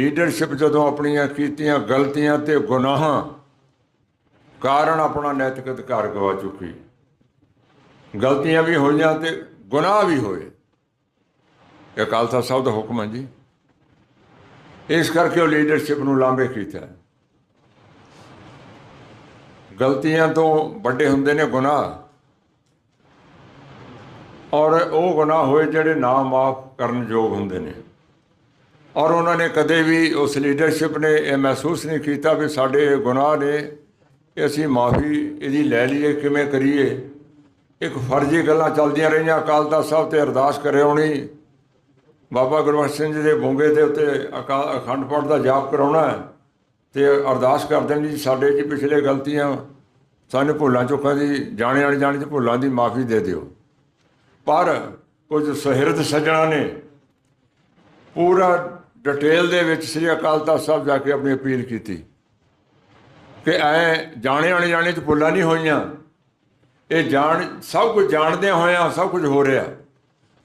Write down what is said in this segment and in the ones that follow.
Leadership ਜਦੋਂ ਆਪਣੀਆਂ ਕੀਤੀਆਂ ਗਲਤੀਆਂ ਤੇ ਗੁਨਾਹਾਂ, ਕਾਰਨ ਆਪਣਾ ਨੈਤਿਕ ਅਧਿਕਾਰ ਗਵਾ ਚੁੱਕੀ। ਗਲਤੀਆਂ ਵੀ ਹੋਈਆਂ ਤੇ ਗੁਨਾਹ ਵੀ ਹੋਏ। ਇਹ ਖਾਲਸਾ ਸਾਹਿਬ ਦਾ ਹੁਕਮ ਹੈ ਜੀ। ਇਸ ਕਰਕੇ ਉਹ ਲੀਡਰਸ਼ਿਪ ਨੂੰ ਲਾਂਭੇ ਕੀਤਾ ਗਲਤੀਆਂ ਤੋਂ ਵੱਡੇ ਹੁੰਦੇ ਨੇ ਗੁਨਾਹ। ਔਰ ਉਹ ਗੁਨਾਹ ਹੋਏ ਜਿਹੜੇ ਨਾ ਮਾਫ ਕਰਨ ਯੋਗ ਹੁੰਦੇ ਨੇ। ਔਰ ਉਹਨਾਂ ਨੇ ਕਦੇ ਵੀ ਉਸ ਲੀਡਰਸ਼ਿਪ ਨੇ ਇਹ ਮਹਿਸੂਸ ਨਹੀਂ ਕੀਤਾ ਵੀ ਸਾਡੇ ਇਹ ਗੁਨਾਹ ਨੇ ਅਸੀਂ ਮਾਫੀ ਇਹਦੀ ਲੈ ਲਈਏ, ਕਿਵੇਂ ਕਰੀਏ? ਇੱਕ ਫਰਜ਼ੀ ਗੱਲਾਂ ਚੱਲਦੀਆਂ ਰਹੀਆਂ, ਅਕਾਲ ਤਖਤ ਸਾਹਿਬ ਤੇ ਅਰਦਾਸ ਕਰੇ ਹੋਣੀ ਬਾਬਾ ਗੁਰਬਖਸ਼ ਸਿੰਘ ਜੀ ਦੇ ਬੁੰਗੇ ਦੇ ਉੱਤੇ ਅਕਾ- ਅਖੰਡ ਪਾਠ ਦਾ ਜਾਪ ਕਰਾਉਣਾ ਹੈ ਤੇ ਅਰਦਾਸ ਕਰਦੇ ਨੇ ਜੀ, ਸਾਡੇ ਜੀ ਪਿਛਲੇ ਗਲਤੀਆਂ, ਸਾਨੂੰ ਭੁੱਲਾਂ ਚੁੱਕਾਂ ਦੀ, ਜਾਣੇ ਵਾਲੇ ਜਾਣੇ ਚ ਭੁੱਲਾਂ ਦੀ ਮਾਫੀ ਦੇ ਦਿਓ। ਪਰ ਕੁਝ ਸੁਹਿਰਦ ਸੱਜਣਾ ਨੇ ਪੂਰਾ ਡਿਟੇਲ ਦੇ ਵਿੱਚ ਸ੍ਰੀ ਅਕਾਲ ਤਖਤ ਸਾਹਿਬ ਜਾ ਕੇ ਆਪਣੀ ਅਪੀਲ ਕੀਤੀ ਕਿ ਐ ਜਾਣੇ ਅਣਜਾਣੇ ਚ ਭੁੱਲਾਂ ਨਹੀਂ ਹੋਈਆਂ। ਇਹ ਜਾਣ, ਸਭ ਕੁਝ ਜਾਣਦੇ ਹੋਇਆਂ ਸਭ ਕੁਝ ਹੋ ਰਿਹਾ।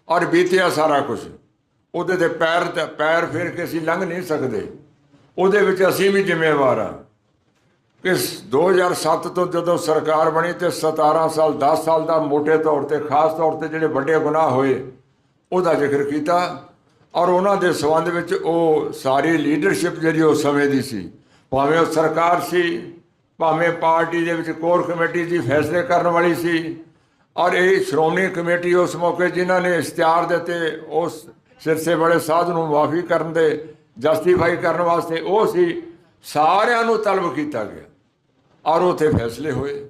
ਔਰ ਬੀਤਿਆ ਸਾਰਾ ਕੁਝ। ਉਹਦੇ ਤੇ ਪੈਰ ਤੇ ਪੈਰ ਫੇਰ ਕੇ ਅਸੀਂ ਲੰਘ ਨਹੀਂ ਸਕਦੇ। ਉਹਦੇ ਵਿੱਚ ਅਸੀਂ ਵੀ ਜ਼ਿੰਮੇਵਾਰ ਹਾਂ ਕਿ 2007 ਤੋਂ ਜਦੋਂ ਸਰਕਾਰ ਬਣੀ ਤੇ 17 ਸਾਲ 10 ਸਾਲ ਦਾ ਮੋٹے ਤੌਰ ਤੇ, ਖਾਸ ਤੌਰ ਤੇ ਜਿਹੜੇ ਵੱਡੇ ਗੁਨਾਹ ਹੋਏ, ਉਹਦਾ ਜ਼ਿਕਰ ਕੀਤਾ। ਔਰ ਉਹਨਾਂ ਦੇ ਸੰਬੰਧ ਵਿੱਚ ਉਹ ਸਾਰੀ ਲੀਡਰਸ਼ਿਪ ਜਿਹੜੀ ਉਸ ਸਮੇਂ ਦੀ ਸੀ, ਭਾਵੇਂ ਉਹ ਸਰਕਾਰ ਸੀ, ਭਾਵੇਂ ਪਾਰਟੀ ਦੇ ਵਿੱਚ ਕੋਰ ਕਮੇਟੀ ਦੀ ਫੈਸਲੇ ਕਰਨ ਵਾਲੀ ਸੀ, ਔਰ ਇਹ ਸ਼੍ਰੋਮਣੀ ਕਮੇਟੀ ਉਸ ਮੌਕੇ ਜਿਨ੍ਹਾਂ ਨੇ ਇਸ਼ਤਿਹਾਰ ਦਿੱਤੇ, ਉਸ ਸਿਰਸੇ ਵਾਲੇ ਸਾਧ ਨੂੰ ਮਾਫੀ ਕਰਨ ਦੇ, ਜਸਟੀਫਾਈ ਕਰਨ ਵਾਸਤੇ ਉਹ ਸੀ, ਸਾਰਿਆਂ ਨੂੰ ਤਲਬ ਕੀਤਾ ਗਿਆ। ਔਰ ਉਥੇ ਫੈਸਲੇ ਹੋਏ।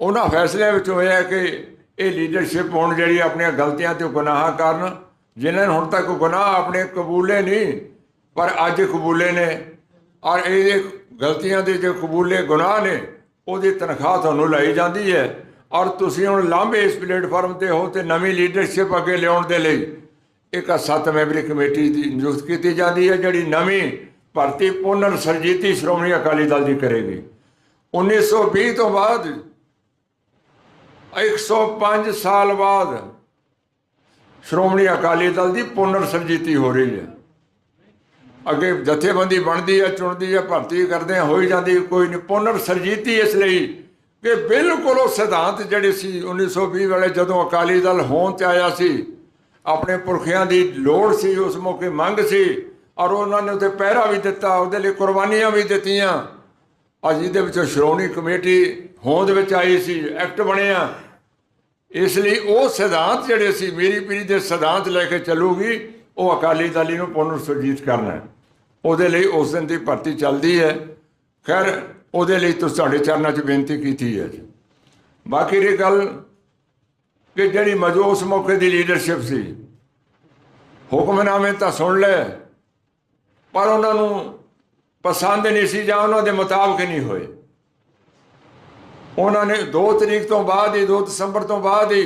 ਉਹਨਾਂ ਫੈਸਲਿਆਂ ਵਿੱਚ ਹੋਇਆ ਕਿ ਇਹ ਲੀਡਰਸ਼ਿਪ ਹੁਣ ਜਿਹੜੀ ਆਪਣੀਆਂ ਗਲਤੀਆਂ ਤੇ ਗੁਨਾਹਾਂ ਕਰਨ ਜਿਨ੍ਹਾਂ ਨੇ ਹੁਣ ਤੱਕ ਗੁਨਾਹ ਆਪਣੇ ਕਬੂਲੇ ਨਹੀਂ, ਪਰ ਅੱਜ ਕਬੂਲੇ ਨੇ। ਔਰ ਇਹ ਗਲਤੀਆਂ ਦੇ ਜੋ ਕਬੂਲੇ ਗੁਨਾਹ ਨੇ, ਉਹਦੀ ਤਨਖਾਹ ਤੁਹਾਨੂੰ ਲਈ ਜਾਂਦੀ ਹੈ। ਔਰ ਤੁਸੀਂ ਹੁਣ ਲਾਂਭੇ ਇਸ ਪਲੇਟਫਾਰਮ ਤੇ ਹੋ ਤੇ ਨਵੀਂ ਲੀਡਰਸ਼ਿਪ ਅੱਗੇ ਲਿਆਉਣ ਦੇ ਲਈ ਇੱਕ ਸੱਤ ਮੈਂਬਰੀ ਕਮੇਟੀ ਦੀ ਨਿਯੁਕਤ ਕੀਤੀ ਜਾਂਦੀ ਹੈ, ਜਿਹੜੀ ਨਵੀਂ ਭਰਤੀ ਪੁਨਰ ਸਰਜੀਤੀ ਸ਼੍ਰੋਮਣੀ ਅਕਾਲੀ ਦਲ ਦੀ ਕਰੇਗੀ। 1920 ਤੋਂ ਬਾਅਦ 105 ਸਾਲ ਬਾਅਦ ਸ਼੍ਰੋਮਣੀ ਅਕਾਲੀ ਦਲ ਦੀ ਪੁਨਰ ਸਰਜੀਤੀ ਹੋ ਰਹੀ ਹੈ। ਅੱਗੇ ਜਥੇਬੰਦੀ ਬਣਦੀ ਹੈ, ਚੁਣਦੀ ਹੈ, ਭਰਤੀ ਕਰਦੇ ਆ ਹੋਈ ਜਾਂਦੀ ਕੋਈ ਨਹੀਂ। ਪੁਨਰ ਸਰਜੀਤੀ ਇਸ ਲਈ ਕਿ ਬਿਲਕੁਲ ਉਹ ਸਿਧਾਂਤ ਜਿਹੜੇ ਸੀ 1920 ਵੇਲੇ ਜਦੋਂ ਅਕਾਲੀ ਦਲ ਹੋਂਦ ਤੇ ਆਇਆ ਸੀ, ਆਪਣੇ ਪੁਰਖਿਆਂ ਦੀ ਲੋੜ ਸੀ, ਉਸ ਮੌਕੇ ਮੰਗ ਸੀ, ਔਰ ਉਹਨਾਂ ਨੇ ਉਹਤੇ ਪਹਿਰਾ ਵੀ ਦਿੱਤਾ, ਉਹਦੇ ਲਈ ਕੁਰਬਾਨੀਆਂ ਵੀ ਦਿੱਤੀਆਂ। ਅੱਜ ਇਹਦੇ ਵਿੱਚ ਸ਼੍ਰੋਮਣੀ ਕਮੇਟੀ ਹੋਂਦ ਵਿੱਚ ਆਈ ਸੀ, ਐਕਟ ਬਣਿਆ। ਇਸ ਲਈ ਉਹ ਸਿਧਾਂਤ ਜਿਹੜੇ ਸੀ, ਮੇਰੀ ਪੀਰੀ ਦੇ ਸਿਧਾਂਤ ਲੈ ਕੇ ਚੱਲੂਗੀ, ਉਹ ਅਕਾਲੀ ਦਲ ਨੂੰ ਪੁਨਰ ਸੁਰਜੀਤ ਕਰਨਾ ਉਹਦੇ ਲਈ ਉਸ ਦਿਨ ਦੀ ਭਰਤੀ ਚੱਲਦੀ ਹੈ। ਖੈਰ, ਉਹਦੇ ਲਈ ਤੁਸੀਂ ਤੁਹਾਡੇ ਚਰਨਾਂ 'ਚ ਬੇਨਤੀ ਕੀਤੀ ਹੈ ਜੀ। ਬਾਕੀ ਦੀ ਗੱਲ ਕਿ ਜਿਹੜੀ ਮੌਜੂਦ ਉਸ ਮੌਕੇ ਦੀ ਲੀਡਰਸ਼ਿਪ ਸੀ ਹੁਕਮਨਾਮੇ ਤਾਂ ਸੁਣ ਲਏ, ਪਰ ਉਹਨਾਂ ਨੂੰ ਪਸੰਦ ਨਹੀਂ ਸੀ ਜਾਂ ਉਹਨਾਂ ਦੇ ਮੁਤਾਬਕ ਨਹੀਂ ਹੋਏ। ਉਹਨਾਂ ਨੇ 2 ਤਰੀਕ ਤੋਂ ਬਾਅਦ ਹੀ 2 ਦਸੰਬਰ ਤੋਂ ਬਾਅਦ ਹੀ